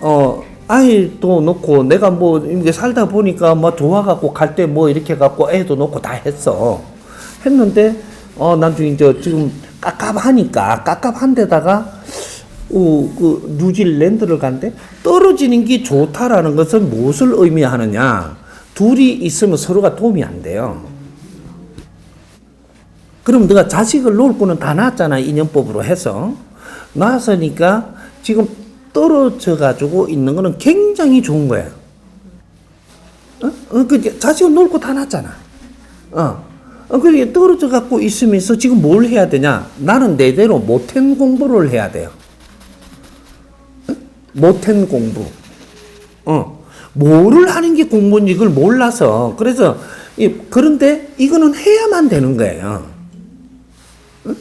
어, 아이도 놓고 내가 뭐 이게 살다 보니까 뭐 좋아갖고 갈 때 뭐 이렇게 갖고 애도 놓고 다 했어. 했는데, 어, 나중에 이제 지금 깝깝하니까 깝깝한 데다가 어, 그 뉴질랜드를 간대 떨어지는 게 좋다라는 것은 무엇을 의미하느냐? 둘이 있으면 서로가 도움이 안 돼요. 그럼 네가 자식을 놓을 거는 다 낳았잖아 인연법으로 해서 낳았으니까 지금 떨어져 가지고 있는 거는 굉장히 좋은 거예요. 어? 어, 그 놓을 거다 낳았잖아. 어. 어, 그게 떨어져 갖고 있으면서 지금 뭘 해야 되냐? 나는 내대로 못한 공부를 해야 돼요. 어? 못한 공부. 어. 뭐를 하는 게 공부인지 그걸 몰라서. 그래서, 이, 그런데 이거는 해야만 되는 거예요. 어?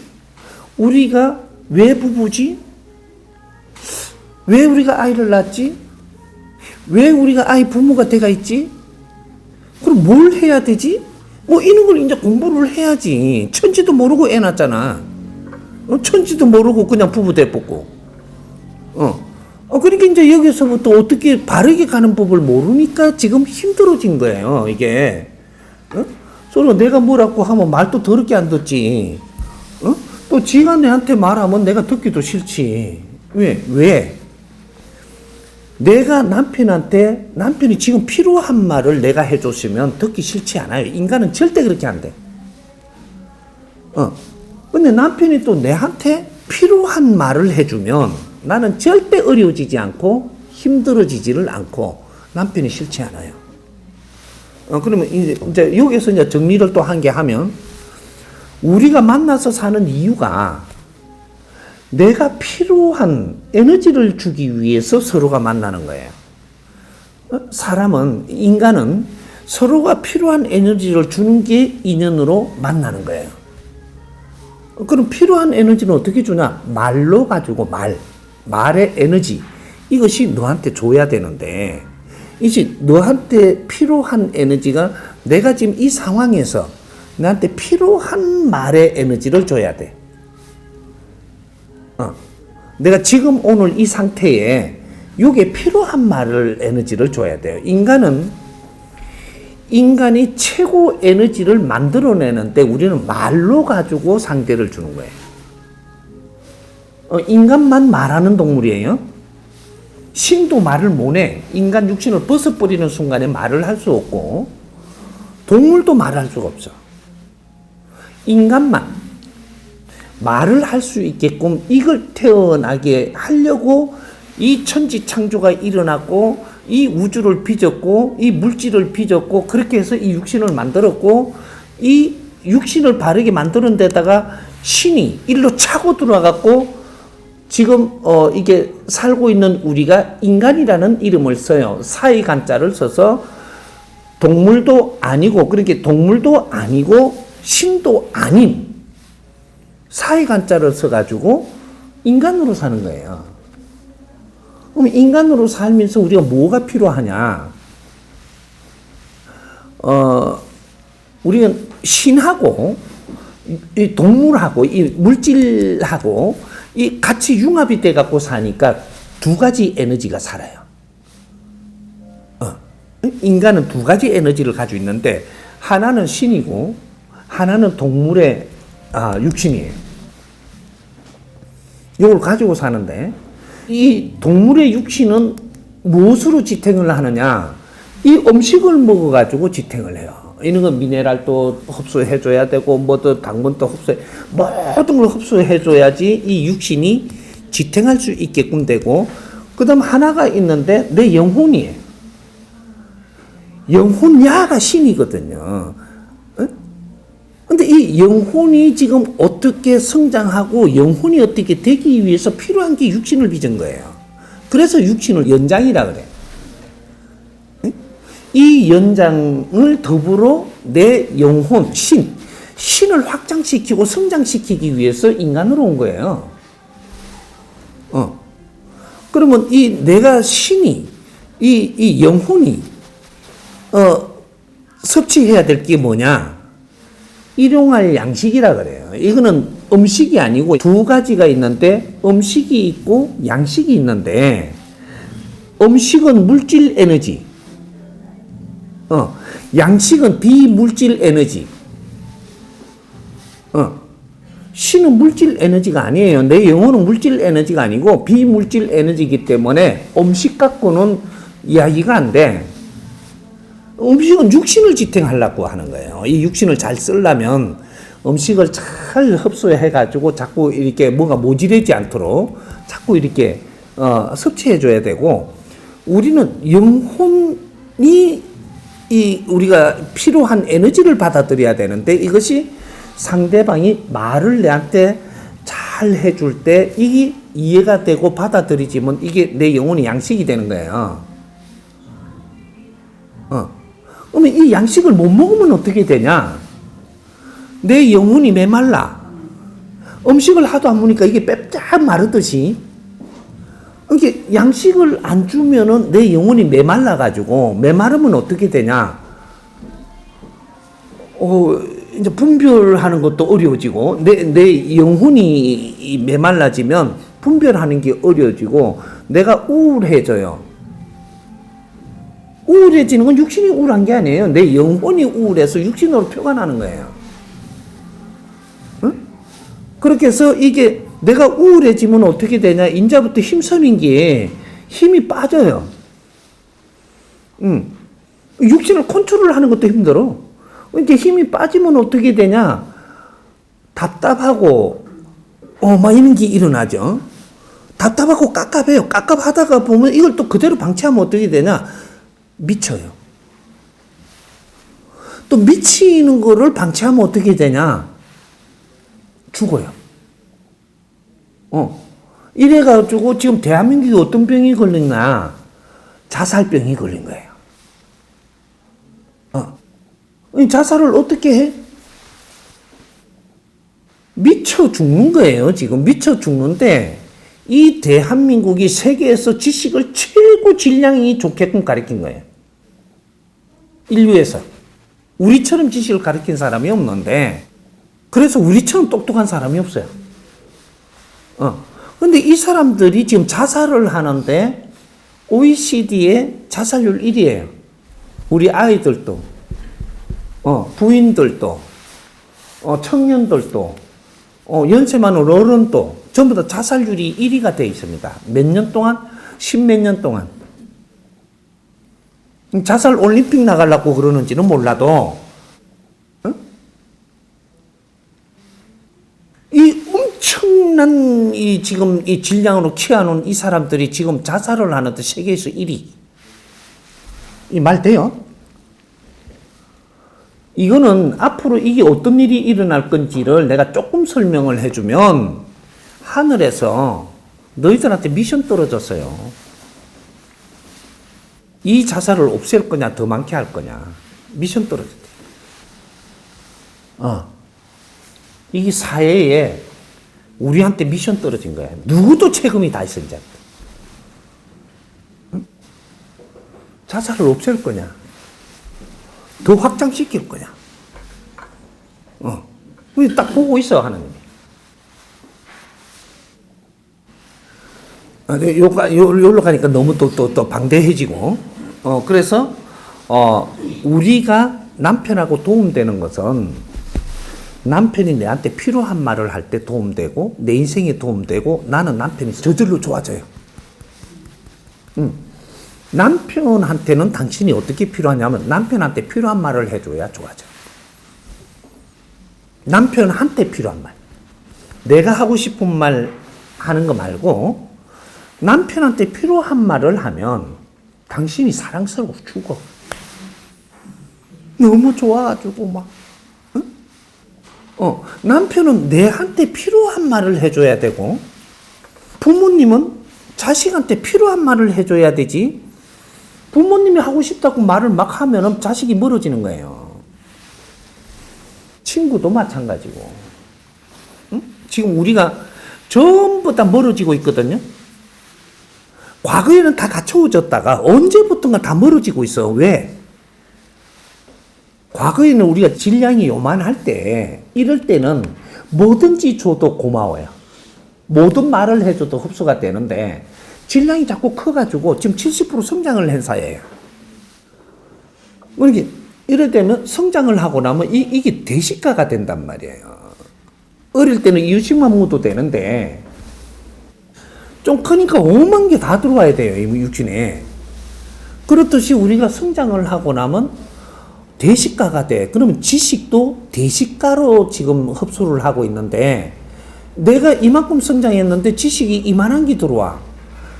우리가 왜 부부지? 왜 우리가 아이를 낳지? 왜 우리가 아이 부모가 돼가 있지? 그럼 뭘 해야 되지? 뭐 이런 걸 이제 공부를 해야지. 천지도 모르고 애 낳았잖아. 어? 천지도 모르고 그냥 부부 돼봤고. 어. 어, 그러니까 이제 여기서부터 어떻게 바르게 가는 법을 모르니까 지금 힘들어진 거예요, 이게. 어? 서로 내가 뭐라고 하면 말도 더럽게 안 듣지. 어? 또 지가 내한테 말하면 내가 듣기도 싫지. 왜? 왜? 내가 남편한테 남편이 지금 필요한 말을 내가 해줬으면 듣기 싫지 않아요. 인간은 절대 그렇게 안 돼. 어. 근데 남편이 또 내한테 필요한 말을 해주면 나는 절대 어려워지지 않고 힘들어지지를 않고 남편이 싫지 않아요. 어, 그러면 이제, 이제 여기서 이제 정리를 또한개 하면 우리가 만나서 사는 이유가 내가 필요한 에너지를 주기 위해서 서로가 만나는 거예요. 어? 사람은, 인간은 서로가 필요한 에너지를 주는 게 인연으로 만나는 거예요. 어, 그럼 필요한 에너지는 어떻게 주냐? 말로 가지고 말. 말의 에너지. 이것이 너한테 줘야 되는데, 이제 너한테 필요한 에너지가 내가 지금 이 상황에서 나한테 필요한 말의 에너지를 줘야 돼. 어. 내가 지금 오늘 이 상태에 이게 필요한 말을 에너지를 줘야 돼요. 인간은 인간이 최고 에너지를 만들어내는데 우리는 말로 가지고 상대를 주는 거예요. 어, 인간만 말하는 동물이에요. 신도 말을 못해. 인간 육신을 벗어버리는 순간에 말을 할 수 없고 동물도 말할 수가 없어. 인간만 말을 할 수 있게끔 이걸 태어나게 하려고 이 천지 창조가 일어났고 이 우주를 빚었고 이 물질을 빚었고 그렇게 해서 이 육신을 만들었고 이 육신을 바르게 만드는 데다가 신이 일로 차고 들어와갖고 지금 어 이게 살고 있는 우리가 인간이라는 이름을 써요. 사이 간자를 써서 동물도 아니고 그렇게 동물도 아니고 신도 아닌 사이 간자를 써가지고 인간으로 사는 거예요. 그럼 인간으로 살면서 우리가 뭐가 필요하냐? 어, 우리가 신하고 이 동물하고 이 물질하고 이 같이 융합이 돼 갖고 사니까 두 가지 에너지가 살아요. 어, 인간은 두 가지 에너지를 가지고 있는데 하나는 신이고 하나는 동물의 아, 육신이에요. 이걸 가지고 사는데 이 동물의 육신은 무엇으로 지탱을 하느냐? 이 음식을 먹어가지고 지탱을 해요. 이런 건 미네랄도 흡수해줘야 되고 뭐도 당분도 흡수해 모든 걸 흡수해줘야지 이 육신이 지탱할 수 있게끔 되고 그 다음 하나가 있는데 내 영혼이에요. 영혼 야가 신이거든요. 근데 이 영혼이 지금 어떻게 성장하고 영혼이 어떻게 되기 위해서 필요한 게 육신을 빚은 거예요. 그래서 육신을 연장이라 그래. 이 연장을 더불어 내 영혼, 신, 신을 확장시키고 성장시키기 위해서 인간으로 온 거예요. 어. 그러면 이 내가 신이, 이, 이 영혼이, 어, 섭취해야 될 게 뭐냐? 일용할 양식이라 그래요. 이거는 음식이 아니고 두 가지가 있는데 음식이 있고 양식이 있는데 음식은 물질 에너지. 어, 양식은 비물질 에너지. 어, 신은 물질 에너지가 아니에요. 내 영혼은 물질 에너지가 아니고 비물질 에너지이기 때문에 음식 갖고는 이야기가 안 돼. 음식은 육신을 지탱하려고 하는 거예요. 이 육신을 잘 쓰려면 음식을 잘 흡수해가지고 자꾸 이렇게 뭔가 모질하지 않도록 자꾸 이렇게 어, 섭취해줘야 되고 우리는 영혼이 이 우리가 필요한 에너지를 받아들여야 되는데 이것이 상대방이 말을 내한테 잘 해줄 때 이게 이해가 되고 받아들이지면 이게 내 영혼의 양식이 되는 거예요. 어. 그러면 이 양식을 못 먹으면 어떻게 되냐? 내 영혼이 메말라. 음식을 하도 안 먹으니까 이게 빽쫙 마르듯이. 이게 양식을 안 주면은 내 영혼이 메말라가지고, 메마르면 어떻게 되냐? 어, 이제 분별하는 것도 어려워지고, 내, 내 영혼이 이 메말라지면 분별하는 게 어려워지고, 내가 우울해져요. 우울해지는 건 육신이 우울한 게 아니에요. 내 영혼이 우울해서 육신으로 표가 나는 거예요. 응? 그렇게 해서 이게 내가 우울해지면 어떻게 되냐? 인자부터 힘선인 게 힘이 빠져요. 응. 육신을 컨트롤하는 것도 힘들어. 이제 힘이 빠지면 어떻게 되냐? 답답하고, 어, 막 이런 게 일어나죠. 답답하고 깝깝해요. 깝깝하다가 보면 이걸 또 그대로 방치하면 어떻게 되냐? 미쳐요. 또 미치는 거를 방치하면 어떻게 되냐? 죽어요. 어. 이래가지고 지금 대한민국이 어떤 병이 걸렸나? 자살병이 걸린 거예요. 어. 이 자살을 어떻게 해? 미쳐 죽는 거예요. 지금 미쳐 죽는데 이 대한민국이 세계에서 지식을 최 고 질량이 좋게끔 가르친 거예요. 인류에서. 우리처럼 지식을 가르친 사람이 없는데, 그래서 우리처럼 똑똑한 사람이 없어요. 어. 근데 이 사람들이 지금 자살을 하는데, OECD의 자살률 1위에요. 우리 아이들도, 어, 부인들도, 어, 청년들도, 어, 연세 많은 어른도 전부 다 자살률이 1위가 되어 있습니다. 몇 년 동안? 십몇 년 동안. 자살 올림픽 나가려고 그러는지는 몰라도, 어? 이 엄청난 이 지금 이 질량으로 키워놓은 이 사람들이 지금 자살을 하는데 세계에서 1위. 이 말 돼요? 이거는 앞으로 이게 어떤 일이 일어날 건지를 내가 조금 설명을 해주면 하늘에서 너희들한테 미션 떨어졌어요. 이 자살을 없앨 거냐, 더 많게 할 거냐. 미션 떨어졌대. 어. 이게 사회에 우리한테 미션 떨어진 거야. 누구도 책임이 다 있어, 이제. 응? 자살을 없앨 거냐. 더 확장시킬 거냐. 어. 딱 보고 있어, 하나님이. 아, 네, 요, 요, 요로 가니까 너무 또, 또, 또 방대해지고. 어, 그래서, 어, 우리가 남편하고 도움되는 것은 남편이 내한테 필요한 말을 할 때 도움되고, 내 인생에 도움되고, 나는 남편이 저절로 좋아져요. 음. 남편한테는 당신이 어떻게 필요하냐면 남편한테 필요한 말을 해줘야 좋아져. 남편한테 필요한 말. 내가 하고 싶은 말 하는 거 말고 남편한테 필요한 말을 하면 당신이 사랑스러워 죽어. 너무 좋아가지고 막. 응? 어, 남편은 내한테 필요한 말을 해줘야 되고 부모님은 자식한테 필요한 말을 해줘야 되지. 부모님이 하고 싶다고 말을 막 하면은 자식이 멀어지는 거예요. 친구도 마찬가지고. 응? 지금 우리가 전부 다 멀어지고 있거든요. 과거에는 다 갖춰졌다가 언제부턴가 다 멀어지고 있어. 왜? 과거에는 우리가 질량이 요만할 때, 이럴 때는 뭐든지 줘도 고마워요. 모든 말을 해줘도 흡수가 되는데, 질량이 자꾸 커가지고 지금 70% 성장을 한 사회예요. 이렇게 이럴 때는 성장을 하고 나면 이, 이게 대식가가 된단 말이에요. 어릴 때는 이유식만 먹어도 되는데 좀 크니까 오만 개다 들어와야 돼요. 이 육신에. 그렇듯이 우리가 성장을 하고 나면 대식가가 돼. 그러면 지식도 대식가로 지금 흡수를 하고 있는데 내가 이만큼 성장했는데 지식이 이만한 게 들어와.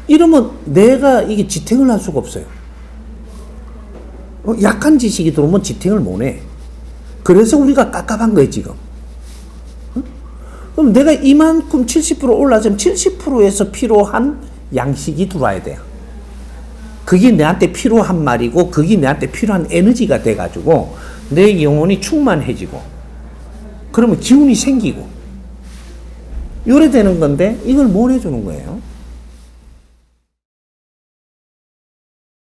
이러면 내가 이게 지탱을 할 수가 없어요. 어, 약한 지식이 들어오면 지탱을 못 해. 그래서 우리가 깝깝한 거예요, 지금. 어? 그럼 내가 이만큼 70% 올라가면 70%에서 필요한 양식이 들어와야 돼요. 그게 내한테 필요한 말이고, 그게 내한테 필요한 에너지가 돼가지고, 내 영혼이 충만해지고, 그러면 기운이 생기고, 요래 되는 건데, 이걸 못 해주는 거예요.